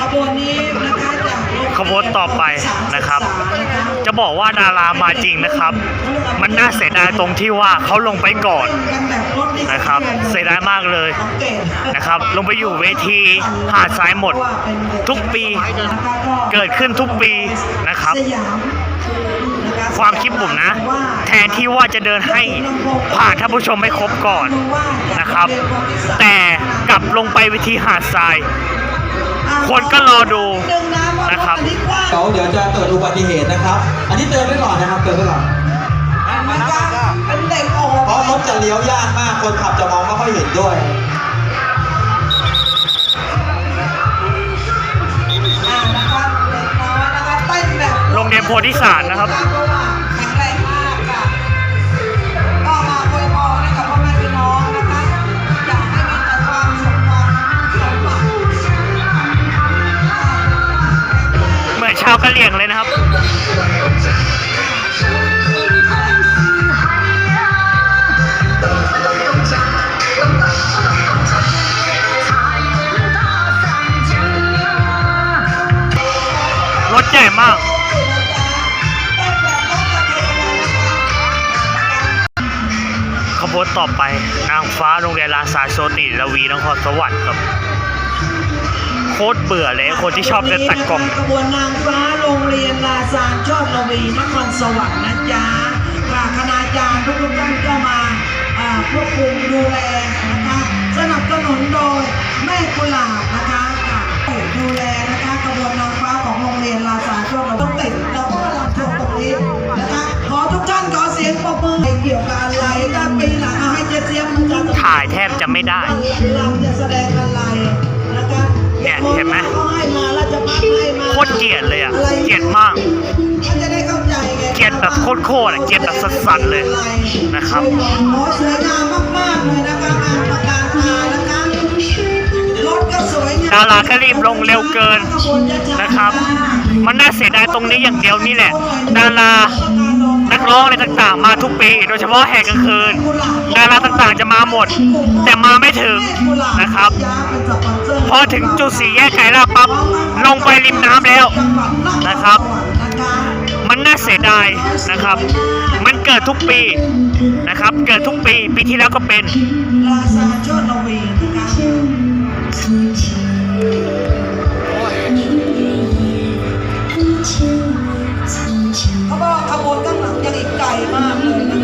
ขบวนนี้นะคะจากโรงเรียขบวนต่อไปนะครับสามศึกษานะคะจะบอกว่าดารามาจริงนะครับ มันน่าเสียดายตรงที่ว่าเขาลงไปก่อนกันแบบรถนะครับ เสียดายมากเลยสังเกตนะครับ ลงไปอยู่เวทีหาดทรายหมด ทุกปีเกิดขึ้นทุกปีนะครับสยามนะคะความคิดผมนะ แทนที่ว่าจะเดินให้ผ่านท่านผู้ชมไม่ครบก่อนนะครับ แต่กลับลงไปเวทีหาดทราย คนก็รอดูนะครับเขาเดี๋ยวจะเกิดอุบัติเหตุนะครับ อันนี้เตือนไว้ก่อนนะครับเตือนไว้ก่อนเป็นเด็กออกเพราะรถจะเลี้ยวยากมาก คนขับจะมองไม่ค่อยเห็นด้วยอ่านะครับเด็กน้อยนะคะเต้นแบบโรงเรียนโพธิสารนะครับาวกะเหรี่ยงเลยนะครับ รถใหญ่มากขบวนต่อไปนางฟ้าโรงเรียนลาซาโซติลวีนครสวรรค์ครับ โคตรเบื่อเลยคนที่ชอบเดินตัดกล่องขบวนนางฟ้าโรงเรียนลาซานชอบระวีนครสวรรค์นะจ๊ะค่ะคณาจารย์ทุกๆท่านก็มาอ่าควบคุมดูแลนะคะสนับสนุนโดยแม่กุหลาบนะคะค่ะดูแลนะคะขบวนนางฟ้าของโรงเรียนลาซานชอบระวีต้องติดเราก็กำลังทำตรงนี้นะคะขอทุกท่านขอเสียงปรบมือเกี่ยวกับอะไรกันปีหลังเอาให้เจ๊เจี๊ยบมันจะถ่ายแทบจะไม่ได้เราจะแสดงอะไรนะคะ เนี่ยเห็นไหมเขาให้มาราชพัฒน์ให้มาโคตรเกลียดเลยอะเกลียดมากมันจะได้เข้าใจไงเกลียดแบบโคตรๆอะเกลียดแบบสัสๆเลยนะครับโอ้สวยงามมากๆเลยนะคะงานประการตานะคะรถก็สวยงามดาราก็รีบลงเร็วเกินนะครับ มันน่าเสียดายตรงนี้อย่างเดียวนี่แหละ ดารานักร้องอะไรต่างๆ มาทุกปี โดยเฉพาะแห่กลางคืนดาราต่างๆ จะมาหมด แต่มาไม่ถึงนะครับ พอถึงจุดสี่แยกไก่ลาปั๊บลงไปริมน้ำแล้วนะครับ มันน่าเสียดายนะครับ มันเกิดทุกปีนะครับ เกิดทุกปีปีที่แล้วก็เป็นเขาบอกขบวนข้างหลังยังอีกไกลมากเลยนะ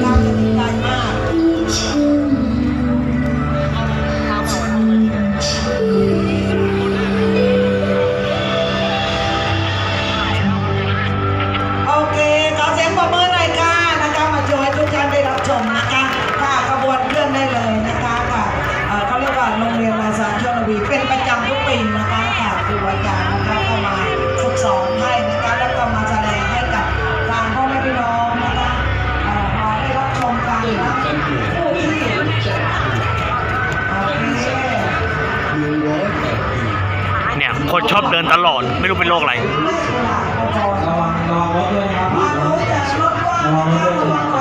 รงเรียนลาซานชลวีเป็นประจำทุกปีนะคะค่ะครูอาจารย์นะคะก็มาฝึกสอนให้นะคะแล้วก็มาแสดงให้กับทางพ่อแม่พี่น้องนะคะเอ่อมาได้รับชมกันนะผู้ที่โอเคเนี่ยคนชอบเดินตลอดไม่รู้เป็นโรคอะไรระวังระวังรถด้วยนะครับมารู้แต่รถว่างนะคะระวังก่อนอาจารย์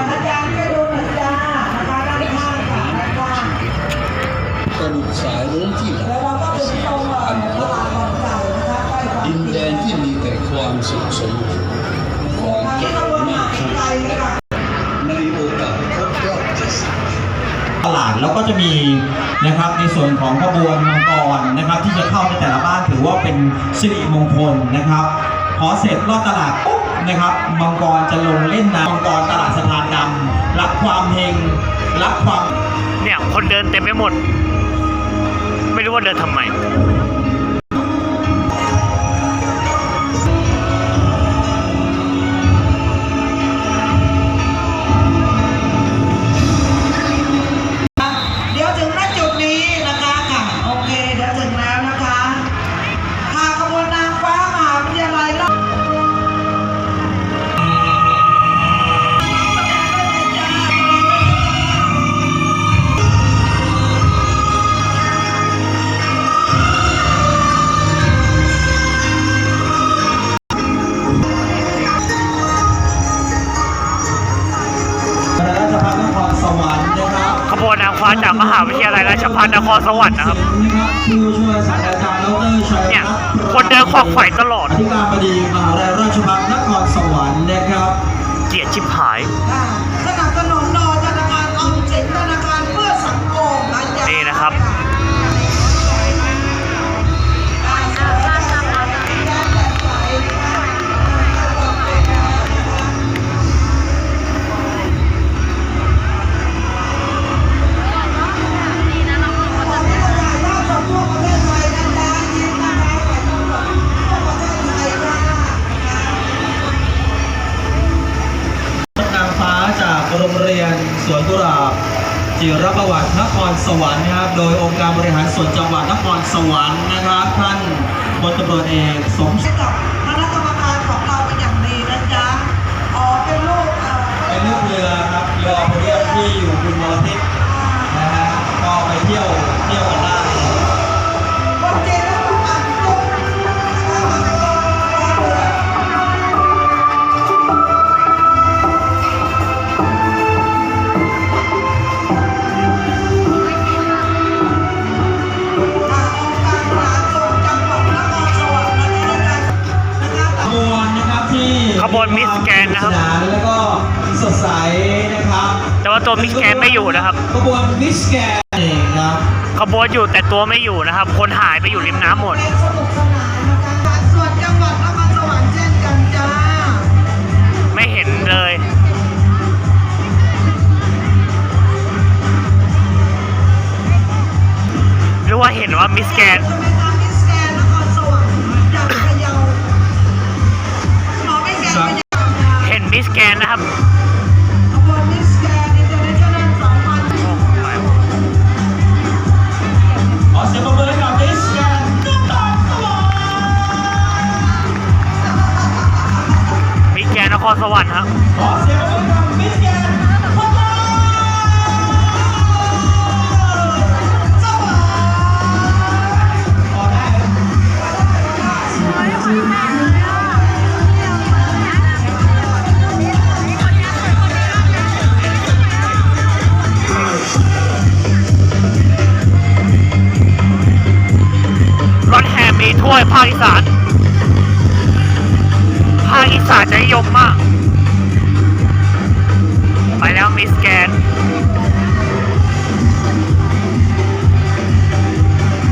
ดูกสายโน้มที่หลัแล้วเราก็ถึงตรงเอ่อตลาดบ่อนไก่นะคะใกล้กับดินแดนที่มีแต่ความสุขสมบูรณ์ความเจที่ขบริญมากไกลค่ะในโอกาสครบรอบ70ตลาดแล้วก็จะมีนะครับในส่วนของขบวนมังกรนะครับ ที่จะเข้าในแต่ละบ้านถือว่าเป็นสิริมงคลนะครับพอเสร็จรอบตลาดปุ๊บนะครับมังกรจะลงเล่นน้ำมังกรตลาดสะพานดำรับความเฮงรับความเนี่ยคนเดินเต็มไปหมด ไม่รู้ว่าเดินทำไม มาจากมหาวิทยาลัยราชภัฏนครสวรรค์นะครับผู้ช่วยศาสตราจารย์ดรชัยเนี่ยรัตคนเดินขวักไขว่ตลอดอธิการบดีมหาวิทยาลัยราชภัฏนครสวรรค์นะครับเกลียดชิบหายอ่าสนับสนุนโดยธนาคารออมสินธนาคารเพื่อสังคมนะจ๊ะนี่นะครับ สวนกุหลาบจิรประวัตินครสวรรค์นะครับ โดยองค์การบริหารส่วนจังหวัดนครสวรรค์นะครับ ท่านพลตำรวจเอกสมศักดิ์คณะกรรมการของเรา ว่าตัวมิสแกรนด์ไม่อยู่นะครับ ขบวนมิสแกรนด์เองครับขบวนอยู่แต่ตัวไม่อยู่นะครับ คนหายไปอยู่ริมน้ำหมด สนุกสนานนะคะส่วนจังหวัดนครสวรรค์เช่นกันจ้า ไม่เห็นเลย หรือว่าเห็นว่ามิสแกนจะไปทำมิสแกรนด์นครสวรรค์จากพะเยาหมอไม่แกนพะเยานะเห็นมิสแกนนะครับ สวรรค์ครับขอเสียงปรบมือให้กับรนด์นครสวรรค์ขอได้รถแห่มีถ้วยภาคอีสานภาคอีสานจะนิยมมาก ไปแล้วมิสแกน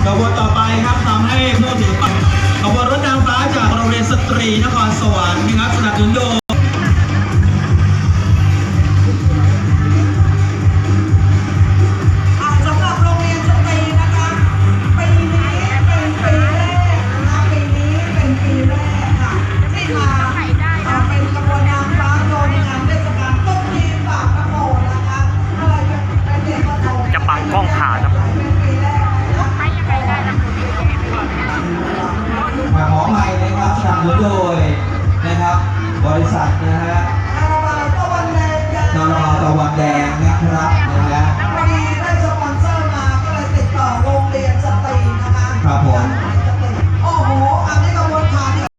ขบวนต่อไปครับทำให้ผู้ถือบัตรขบวนรถนางฟ้าจากโรงเรียนสตรีนครสวรรค์ นะ